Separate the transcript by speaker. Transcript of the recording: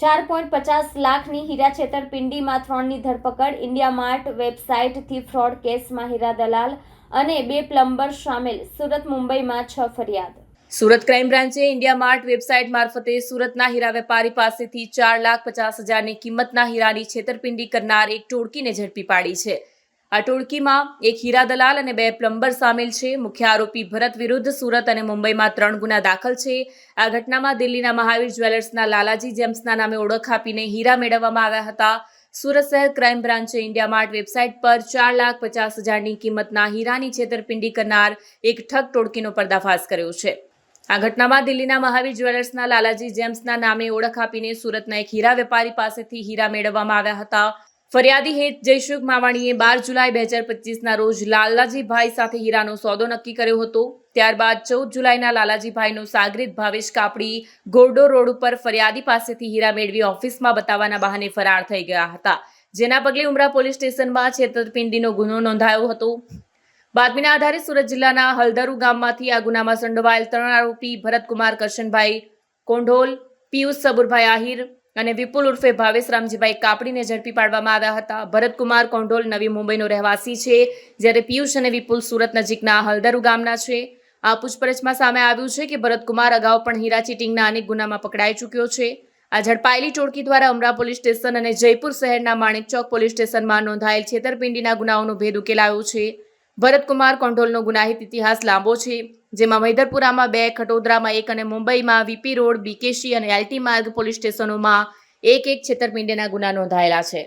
Speaker 1: ચાર પોઈન્ટ પચાસ લાખની હીરા છેતરપિંડીમાં ત્રણની ધરપકડ, ઇન્ડિયા માર્ટ વેબસાઇટથી ફ્રોડ કેસમાં હીરા દલાલ અને બે પ્લમ્બર સામેલ, સુરત મુંબઈમાં છ ફરિયાદ.
Speaker 2: સુરત ક્રાઇમ બ્રાન્ચે ઇન્ડિયા માર્ટ વેબસાઇટ મારફતે સુરતના હીરા વેપારી પાસેથી ચાર લાખ પચાસ હજારની કિંમતના હીરાની છેતરપિંડી કરનાર એક ટોળકીને ઝડપી પાડી છે. આ ટોળકીમાં એક હીરા દલાલ અને બે પ્લમ્બર સામેલ છે. મુખ્ય આરોપી ભરત વિરુદ્ધ સુરત અને મુંબઈમાં ત્રણ ગુના દાખલ છે. આ ઘટનામાં દિલ્હીના મહાવીર જ્વેલર્સના લાલાજી જેમ્સના નામે ઓળખ આપીને હીરા મેળવવામાં આવ્યા હતા. સુરત શહેર ક્રાઇમ બ્રાન્ચે ઇન્ડિયા માર્ટ વેબસાઇટ પર ચાર લાખ પચાસ હજારની કિંમતના હીરાની છેતરપિંડી કરનાર એક ઠગ ટોળકીનો પર્દાફાશ કર્યો છે. આ ઘટનામાં દિલ્હીના મહાવીર જ્વેલર્સના લાલાજી જેમ્સના નામે ઓળખ આપીને સુરતના એક હીરા વેપારી પાસેથી હીરા મેળવવામાં આવ્યા હતા. ફરિયાદી હેત જયશુખ માવાણીએ બાર જુલાઈ બે હજાર પચીસના રોજ લાલાજીભાઈ સાથે હીરાનો સોદો નક્કી કર્યો હતો. ત્યારબાદ ચૌદ જુલાઈના લાલાજીભાઈનો સાગરીત ભાવેશ કાપડી ગોરડો રોડ ઉપર ફરિયાદી પાસેથી હીરા મેળવી ઓફિસમાં બતાવવાના બહાને ફરાર થઈ ગયા હતા. જેના પગલે ઉમરા પોલીસ સ્ટેશનમાં છેતરપિંડીનો ગુનો નોંધાયો હતો. બાતમીના આધારે સુરત જિલ્લાના હલદરુ ગામમાંથી આ ગુનામાં સંડોવાયેલ ત્રણ આરોપી ભરતકુમાર કરશનભાઈ કોંઢોલ, પિયુષ સબુરભાઈ આહિર અને વિપુલ ઉર્ફે ભાવેશ રામજીભાઈ કાપડીને ઝડપી પાડવામાં આવ્યા હતા. ભરતકુમાર કોંઢોલ નવી મુંબઈનો રહેવાસી છે, જ્યારે પિયુષ અને વિપુલ સુરત નજીકના હલદરુ ગામના છે. આ પૂછપરછમાં સામે આવ્યું છે કે ભરતકુમાર અગાઉ પણ હીરા ચીટિંગના અનેક ગુનામાં પકડાઈ ચૂક્યો છે. આ ઝડપાયેલી ટોળકી દ્વારા અમરા પોલીસ સ્ટેશન અને જયપુર શહેરના માણેક ચોક પોલીસ સ્ટેશનમાં નોંધાયેલ છેતરપિંડીના ગુનાઓનો ભેદ ઉકેલાયો છે. ભરતકુમાર કોંઢોલનો ગુનાહિત ઇતિહાસ લાંબો છે, જેમાં મૈદરપુરામાં બે, ખટોદરામાં એક અને મુંબઈમાં વીપી રોડ બીકેસી અને એલટી માર્ગ પોલીસ સ્ટેશનોમાં એક એક છેતરપિંડીના ગુના નોંધાયેલા છે.